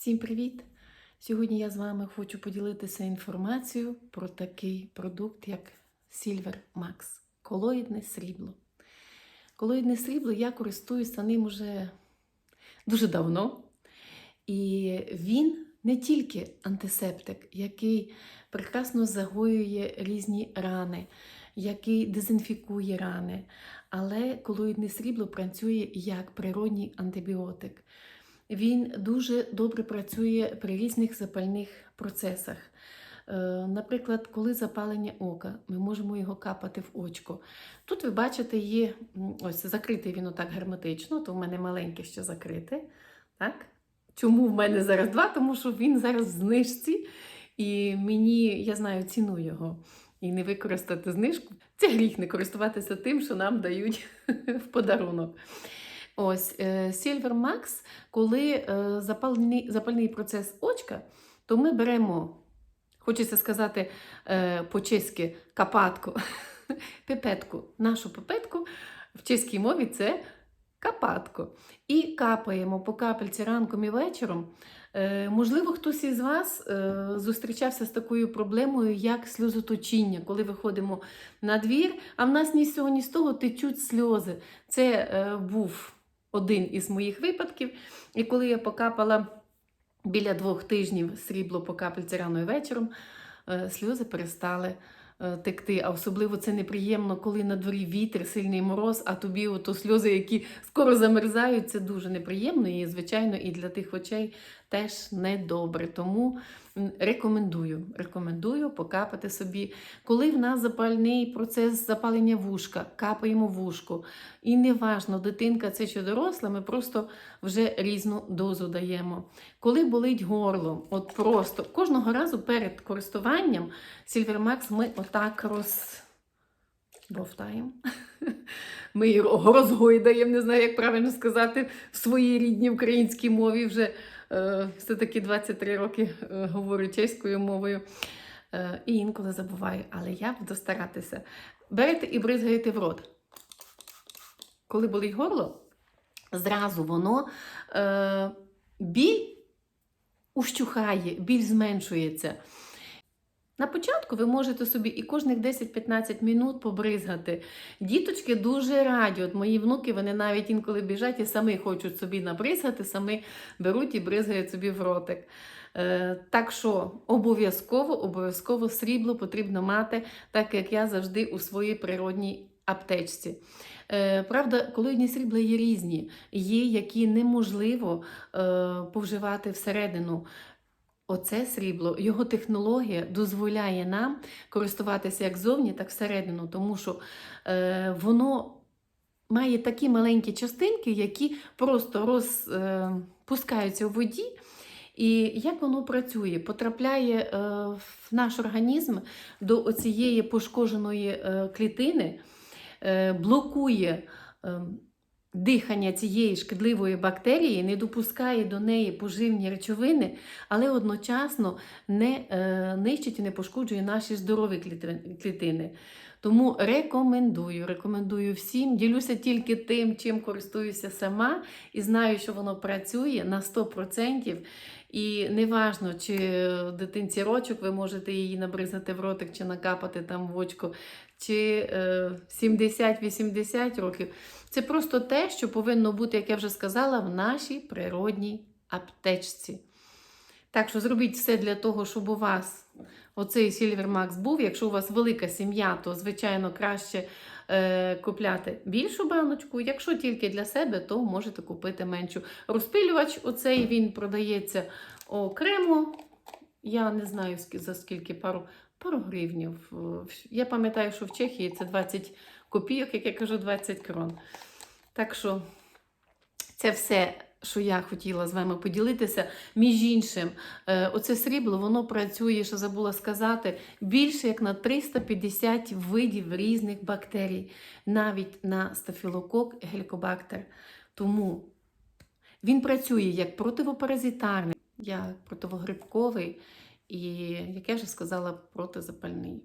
Всім привіт! Сьогодні я з вами хочу поділитися інформацією про такий продукт, як Silver Max колоїдне срібло. Колоїдне срібло я користуюся ним уже дуже давно. І він не тільки антисептик, який прекрасно загоює різні рани, який дезінфікує рани, але колоїдне срібло працює як природній антибіотик. Він дуже добре працює при різних запальних процесах. Е, Наприклад, коли запалення ока, ми можемо його капати в очко. Тут ви бачите, є ось закритий він отак герметично, то в мене маленьке ще закрите. Так? Чому в мене зараз два? Тому що він зараз в знижці, і мені, я знаю, ціну його. І не використати знижку. Це гріх не користуватися тим, що нам дають в подарунок. Ось е, Silver Max, коли е, запальний, запальний процес очка, то ми беремо, хочеться сказати е, по-чеськи, капатку, пипетку. Нашу пипетку в чеській мові це капатку. І капаємо по капельці ранком і вечором. Можливо, хтось із вас зустрічався з такою проблемою, як сльозоточіння, коли виходимо на двір, а в нас ні з цього, ні з того течуть сльози. Це був один із моїх випадків. І коли я покапала біля двох тижнів срібло по капельці рано і вечором, е, сльози перестали текти. А особливо це неприємно, коли на дворі вітер, сильний мороз, а тобі ото сльози, які скоро замерзають, це дуже неприємно і, звичайно, і для тих очей теж недобре. Тому рекомендую, рекомендую покапати собі. Коли в нас запальний процес запалення вушка, капаємо вушко. І неважно, дитинка це чи доросла, ми просто вже різну дозу даємо. Коли болить горло, от просто кожного разу перед користуванням Silvermax ми отак роз... Ми його розгойдаємо, не знаю, як правильно сказати, в своїй рідній українській мові вже е, все-таки 23 роки е, говорю чеською мовою. Е, і інколи забуваю, але я буду старатися. Берете і бризгаєте в рот. Коли болить горло, зразу воно е, біль ущухає, біль зменшується. На початку ви можете собі і кожних 10-15 минут побризгати. Діточки дуже раді. От мої внуки вони навіть інколи біжать і самі хочуть собі набризгати, самі беруть і бризгають собі в ротик. Е, так що обов'язково, обов'язково срібло потрібно мати, так як я завжди у своїй природній аптечці. Е, Правда, колоїдні срібла є різні, є, які неможливо е, повживати всередину. Оце срібло, його технологія дозволяє нам користуватися як зовні, так всередину, тому що е, воно має такі маленькі частинки, які просто розпускаються у воді. І як воно працює? Потрапляє е, в наш організм до оцієї пошкодженої е, клітини, е, блокує е, дихання цієї шкідливої бактерії, не допускає до неї поживні речовини, але одночасно не е, нищить і не пошкоджує наші здорові клітини. Тому рекомендую, рекомендую всім. Ділюся тільки тим, чим користуюся сама, і знаю, що воно працює на 100%. І неважно, чи дитинці рочок, ви можете її набризати в ротик, чи накапати там в очко, чи е, 70-80 років. Це просто те, що повинно бути, як я вже сказала, в нашій природній аптечці. Так що зробіть все для того, щоб у вас оцей Silver Max був. Якщо у вас велика сім'я, то, звичайно, краще е, купляти більшу баночку. Якщо тільки для себе, то можете купити меншу. Розпилювач, оцей він продається окремо. Я не знаю за скільки пару, пару гривнів. Е, Я пам'ятаю, що в Чехії це 20 копійок, як я кажу, 20 крон. Так що це все, що я хотіла з вами поділитися. Між іншим, е, оце срібло, воно працює, що забула сказати, більше як на 350 видів різних бактерій, навіть на стафілокок, гелікобактер. Тому він працює як противопаразитарний, як противогрибковий і, як я вже сказала, протизапальний.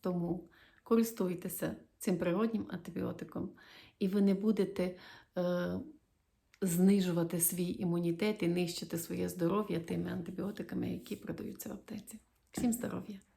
Тому користуйтеся цим природнім антибіотиком, і ви не будете е, знижувати свій імунітет і нищити своє здоров'я тими антибіотиками, які продаються в аптеці. Всім здоров'я!